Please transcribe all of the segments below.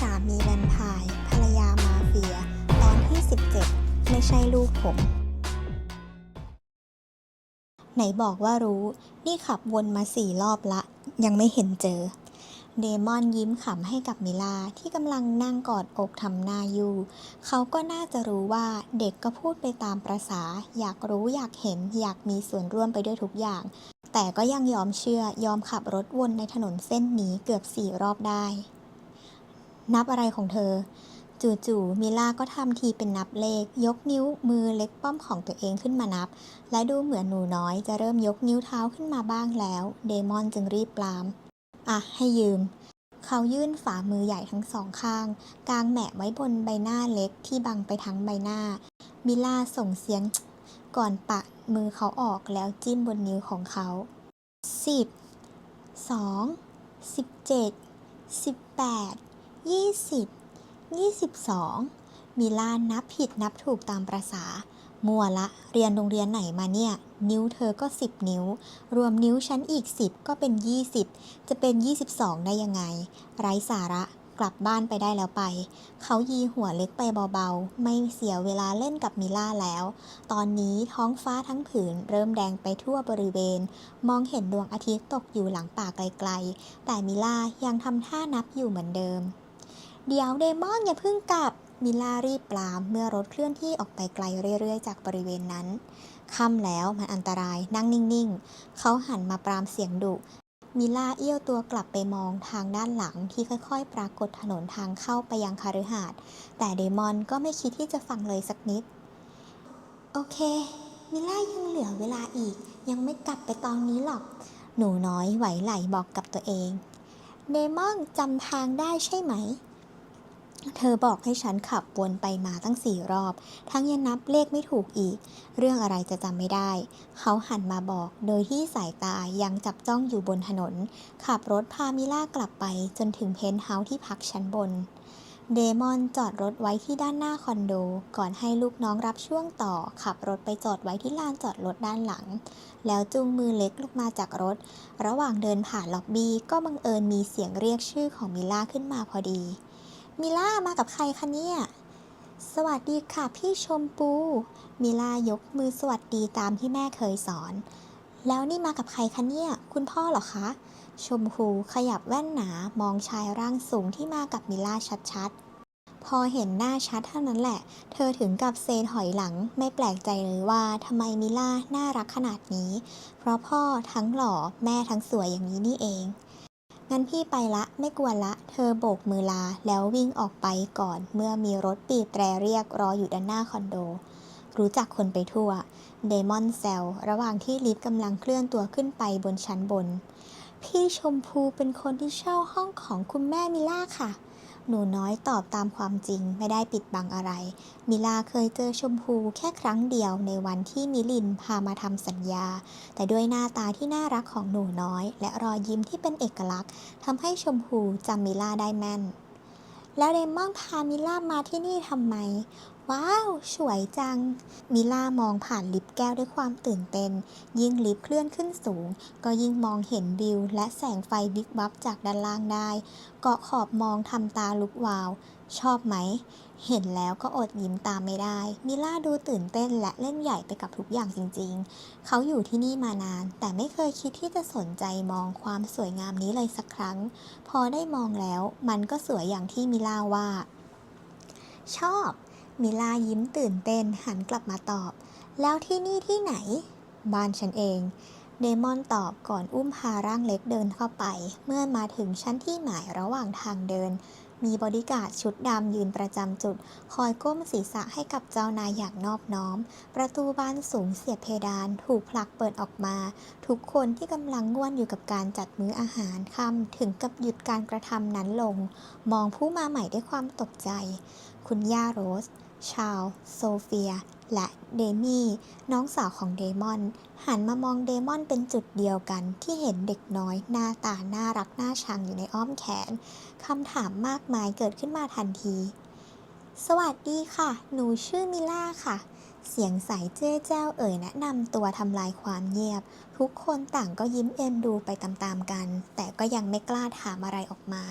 สามีแวมไพร์ภรรยามาเฟีย ตอนที่ 17 ไม่ใช่ลูกผม ไหนบอกว่ารู้ นี่ขับวนมาสี่รอบละ ยังไม่เห็นเจอ เดมอนยิ้มขำให้กับมิลาที่กำลังนั่งกอดอกทำหน้าอยู่ เขาก็น่าจะรู้ว่าเด็กก็พูดไปตามประษา อยากรู้อยากเห็น อยากมีส่วนร่วมไปด้วยทุกอย่าง แต่ก็ยังยอมเชื่อยอมขับรถวนในถนนเส้นนี้เกือบสี่รอบได้ นับอะไรของเธอ จู่ๆมิล่าก็ทำทีเป็นนับเลข ยกนิ้วมือเล็กป้อมของตัวเองขึ้นมานับ และดูเหมือนหนูน้อยจะเริ่มยกนิ้วเท้าขึ้นมาบ้างแล้ว เดมอนจึงรีบปราม อะ ให้ยืม เขายื่นฝ่ามือใหญ่ทั้งสองข้าง กางแหมะไว้บนใบหน้าเล็กที่บังไปทั้งใบหน้า มิล่าส่งเสียง ก่อนปะมือเขาออกแล้วจิ้มบนนิ้วของเขาสิบสองสิบเจ็ดสิบแปด ยี่สิบยี่สิบสองมิล่านับผิดนับถูกตามประษา มัวละ เรียนโรงเรียนไหนมาเนี่ย นิ้วเธอก็ 10 นิ้ว รวมนิ้วฉันอีก 10 ก็เป็น 20 จะเป็น 22 ได้ยังไง ไร้สาระกลับบ้านไปได้แล้วไป เขายีหัวเล็กไปเบาๆ ไม่เสียเวลาเล่นกับมิล่าแล้ว ตอนนี้ท้องฟ้าทั้งผืนเริ่มแดงไปทั่วบริเวณ มองเห็นดวงอาทิตย์ตกอยู่หลังป่าไกลๆ แต่มิล่ายังทำท่านับอยู่เหมือนเดิม เดี๋ยวเดมอนอย่าเพิ่งกลับ มิล่ารีบปลามเมื่อรถเคลื่อนที่ออกไปไกลเรื่อยๆ จากบริเวณนั้น ค่ำแล้วมันอันตรายนั่งนิ่งๆ เขาหันมาปรามเสียงดุมิล่าเอี้ยวตัวกลับไปมองทางด้านหลังที่ค่อยๆ ปรากฏถนนทางเข้าไปยังคาฤหาสแต่เดมอนก็ไม่คิดที่จะฟังเลยสักนิด โอเค มิล่ายังเหลือเวลาอีก ยังไม่กลับไปตอนนี้หรอก หนูน้อยไหวไหลบอกกับตัวเอง เดมอนจำทางได้ใช่ไหม เธอบอกให้ฉันขับวนไปมาตั้งสี่รอบ ทั้งยังนับเลขไม่ถูกอีก เรื่องอะไรจะจำไม่ได้ เขาหันมาบอก โดยที่สายตายังจับจ้องอยู่บนถนน ขับรถพามิล่ากลับไปจนถึงเพนท์เฮาส์ที่พักชั้นบน เดมอนจอดรถไว้ที่ด้านหน้าคอนโด ก่อนให้ลูกน้องรับช่วงต่อ ขับรถไปจอดไว้ที่ลานจอดรถด้านหลัง แล้วจูงมือเล็กลงมาจากรถ ระหว่างเดินผ่านล็อบบี้ก็บังเอิญมีเสียงเรียกชื่อของมิล่าขึ้นมาพอดี มิล่ามากับใครคะเนี่ย สวัสดีค่ะพี่ชมพูมิล่ายกมือสวัสดีตามที่แม่เคยสอน แล้วนี่มากับใครคะเนี่ย คุณพ่อเหรอคะ ชมพูขยับแว่นหนามองชายร่างสูงที่มากับมิล่าชัดๆ พอเห็นหน้าชัดเท่านั้นแหละ เธอถึงกับเซถอยหลังไม่แปลกใจเลยว่าทำไมมิล่าน่ารักขนาดนี้ เพราะพ่อทั้งหล่อแม่ทั้งสวยอย่างนี้นี่เอง งั้นพี่ไปละ ไม่กวนละ เธอโบกมือลาแล้ววิ่งออกไปก่อนเมื่อมีรถปีบแตรเรียกรออยู่ด้านหน้าคอนโด รู้จักคนไปทั่ว เดมอนแซลระหว่างที่ลิฟต์กำลังเคลื่อนตัวขึ้นไปบนชั้นบน พี่ชมพูเป็นคนที่เช่าห้องของคุณแม่มิล่าค่ะ หนูน้อยตอบตามความจริงไม่ได้ปิดบังอะไร มิลาเคยเจอชมพูแค่ครั้งเดียวในวันที่มิลินพามาทำสัญญา แต่ด้วยหน้าตาที่น่ารักของหนูน้อย และรอยยิ้มที่เป็นเอกลักษณ์ทำให้ชมพูจำมิลาได้แม่น แล้วเดมอนพามิล่ามาที่นี่ทำไม ว้าว สวยจัง มิล่ามองผ่านลิฟต์แก้วด้วยความตื่นเต้น ยิ่งลิฟต์เคลื่อนขึ้นสูง ก็ยิ่งมองเห็นวิว และแสงไฟบิ๊กบัฟจากด้านล่างได้ เกาะขอบมองทำตาลุกวาว ชอบไหม เห็นแล้วก็อดยิ้มตามไม่ได้ มิล่าดูตื่นเต้นและเล่นใหญ่ไปกับทุกอย่างจริงๆ เขาอยู่ที่นี่มานาน แต่ไม่เคยคิดที่จะสนใจมองความสวยงามนี้เลยสักครั้ง พอได้มองแล้ว มันก็สวยอย่างที่มิล่าว่า ชอบ มิลายิ้มตื่นเต้นหันกลับมาตอบ แล้วที่นี่ที่ไหน บ้านฉันเอง เดมอนตอบก่อนอุ้มพาร่างเล็กเดินเข้าไป เมื่อมาถึงชั้นที่หมายระหว่างทางเดิน มีบอดี้การ์ดชุดดำยืนประจำจุด คอยก้มศีรษะให้กับเจ้านายอย่างนอบน้อม ประตูบ้านสูงเสียบเพดานถูกผลักเปิดออกมา ทุกคนที่กำลังง่วนอยู่กับการจัดมื้ออาหารค่ำถึงกับหยุดการกระทำนั้นลง มองผู้มาใหม่ด้วยความตกใจ คุณย่าโรส ชาลโซเฟีย และเดมี่ น้องสาวของเดมอน หันมามองเดมอนเป็นจุดเดียวกันที่เห็นเด็กน้อยหน้าตาน่ารักน่าชังอยู่ในอ้อมแขนคำถามมากมายเกิดขึ้นมาทันที สวัสดีค่ะ หนูชื่อมิล่าค่ะ เสียงใสเจ้เจ้าเอ่ยแนะนำตัวทำลายความเงียบ ทุกคนต่างก็ยิ้มเอ็นดูไปตามๆกัน แต่ก็ยังไม่กล้าถามอะไรออกมา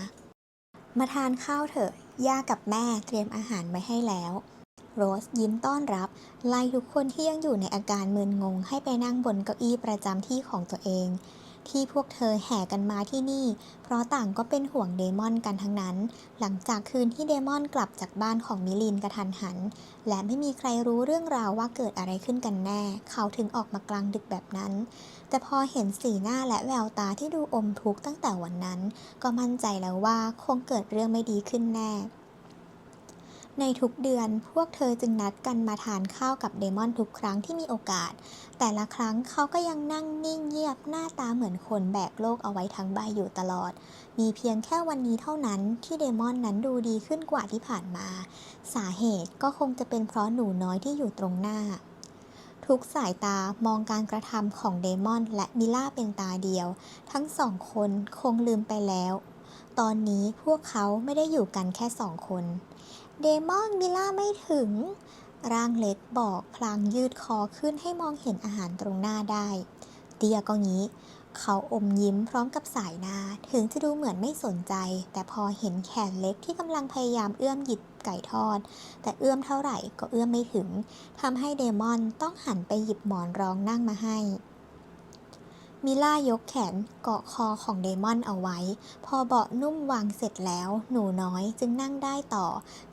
มาทานข้าวเถอะ ย่ากับแม่เตรียมอาหารไว้ให้แล้ว โรสยิ้มต้อนรับ ไล่ทุกคนที่ยังอยู่ในอาการมึนงงให้ไปนั่งบนเก้าอี้ประจำที่ของตัวเอง ที่พวกเธอแห่กันมาที่นี่ เพราะต่างก็เป็นห่วงเดมอนกันทั้งนั้น หลังจากคืนที่เดมอนกลับจากบ้านของมิลินกระทันหัน และไม่มีใครรู้เรื่องราวว่าเกิดอะไรขึ้นกันแน่ เขาถึงออกมากลางดึกแบบนั้น แต่พอเห็นสีหน้าและแววตาที่ดูอมทุกข์ตั้งแต่วันนั้น ก็มั่นใจแล้วว่าคงเกิดเรื่องไม่ดีขึ้นแน่ ในทุกเดือนพวกเธอจึงนัดกันมาทานข้าวกับเดมอนทุกครั้งที่มีโอกาส แต่ละครั้งเขาก็ยังนั่งนิ่งเงียบหน้าตาเหมือนคนแบกโลกเอาไว้ทั้งใบอยู่ตลอด มีเพียงแค่วันนี้เท่านั้นที่เดมอนนั้นดูดีขึ้นกว่าที่ผ่านมา สาเหตุก็คงจะเป็นเพราะหนูน้อยที่อยู่ตรงหน้า ทุกสายตามองการกระทำของเดมอนและมิล่าเป็นตาเดียว ทั้งสองคนคงลืมไปแล้ว ตอนนี้พวกเขาไม่ได้อยู่กันแค่สองคน เดมอนมิล่าไม่ถึง ร่างเล็กบอกพลางยืดคอขึ้นให้มองเห็นอาหารตรงหน้าได้ เตียก็งี้ เขาอมยิ้มพร้อมกับสายหน้า ถึงจะดูเหมือนไม่สนใจ แต่พอเห็นแขนเล็กที่กำลังพยายามเอื้อมหยิบไก่ทอด แต่เอื้อมเท่าไหร่ก็เอื้อมไม่ถึงทำให้เดมอนต้องหันไปหยิบหมอนรองนั่งมาให้ มิล่ายกแขนเกาะคอของเดมอนเอาไว้ พอเบาะนุ่มวางเสร็จแล้ว หนูน้อยจึงนั่งได้ต่อ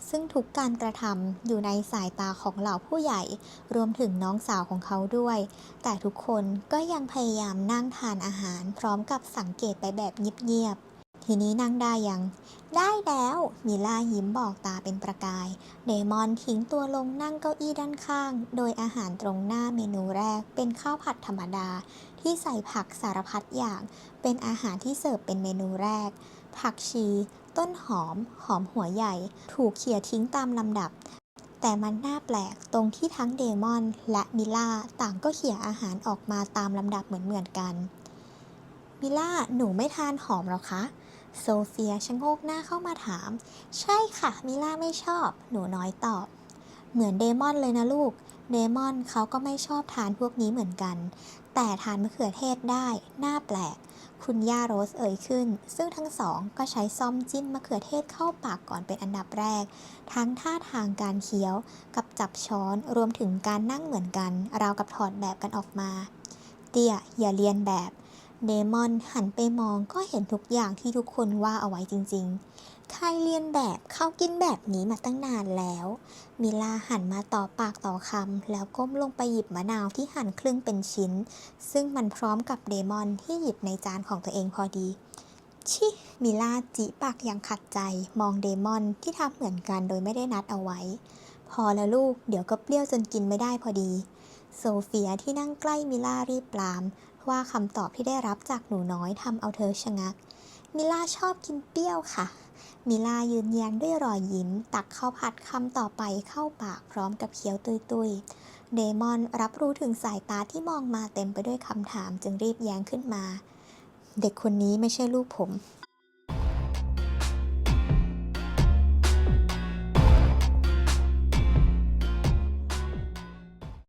ซึ่งทุกการกระทำอยู่ในสายตาของเหล่าผู้ใหญ่ รวมถึงน้องสาวของเขาด้วย แต่ทุกคนก็ยังพยายามนั่งทานอาหารพร้อมกับสังเกตไปแบบเงียบๆ ทีนี้นั่งได้ยัง ได้แล้ว มิล่ายิ้มบอกตาเป็นประกาย เดมอนทิ้งตัวลงนั่งเก้าอี้ด้านข้าง โดยอาหารตรงหน้าเมนูแรกเป็นข้าวผัดธรรมดา ที่ใส่ผักสารพัดอย่าง เป็นอาหารที่เสิร์ฟเป็นเมนูแรก ผักชี ต้นหอม หอมหัวใหญ่ ถูกเขี่ยทิ้งตามลำดับแต่มันน่าแปลกตรงที่ทั้งเดมอนและมิล่าต่างก็เขี่ยอาหารออกมาตามลำดับเหมือนๆกัน มิล่าหนูไม่ทานหอมหรอคะ โซเฟียชะโงกหน้าเข้ามาถาม ใช่ค่ะ มิล่าไม่ชอบ หนูน้อยตอบ เหมือนเดมอนเลยนะลูก เดมอนเขาก็ไม่ชอบทานพวกนี้เหมือนกัน แต่ทานมะเขือเทศได้น่าแปลก คุณย่าโรสเอ่ยขึ้น ซึ่งทั้งสองก็ใช้ซ่อมจิ้มมะเขือเทศเข้าปากก่อนเป็นอันดับแรก ทั้งท่าทางการเคี้ยว กับจับช้อน รวมถึงการนั่งเหมือนกัน ราวกับถอดแบบกันออกมา เตี้ยอย่าเรียนแบบ เดมอนหันไปมองก็เห็นทุกอย่างที่ทุกคนว่าเอาไว้จริงๆใครเรียนแบบเขากินแบบนี้มาตั้งนานแล้ว มิลาหันมาต่อปากต่อคำแล้วก้มลงไปหยิบมะนาวที่หั่นครึ่งเป็นชิ้น ซึ่งมันพร้อมกับเดมอนที่หยิบในจานของตัวเองพอดี ชิมิลาจิปากอย่างขัดใจ มองเดมอนที่ทำเหมือนกันโดยไม่ได้นัดเอาไว้ พอแล้วลูกเดี๋ยวก็เปรี้ยวจนกินไม่ได้พอดี โซเฟียที่นั่งใกล้มิลารีบปราม ว่าคำตอบที่ได้รับจากหนูน้อยทำเอาเธอชะงัก มิลาชอบกินเปรี้ยวค่ะ มิลายืนยันด้วยรอยยิ้ม ตักข้าวผัดคำต่อไปเข้าปากพร้อมกับเคี้ยวตุยๆเดมอนรับรู้ถึงสายตาที่มองมาเต็มไปด้วยคำถามจึงรีบแย้งขึ้นมา เด็กคนนี้ไม่ใช่ลูกผม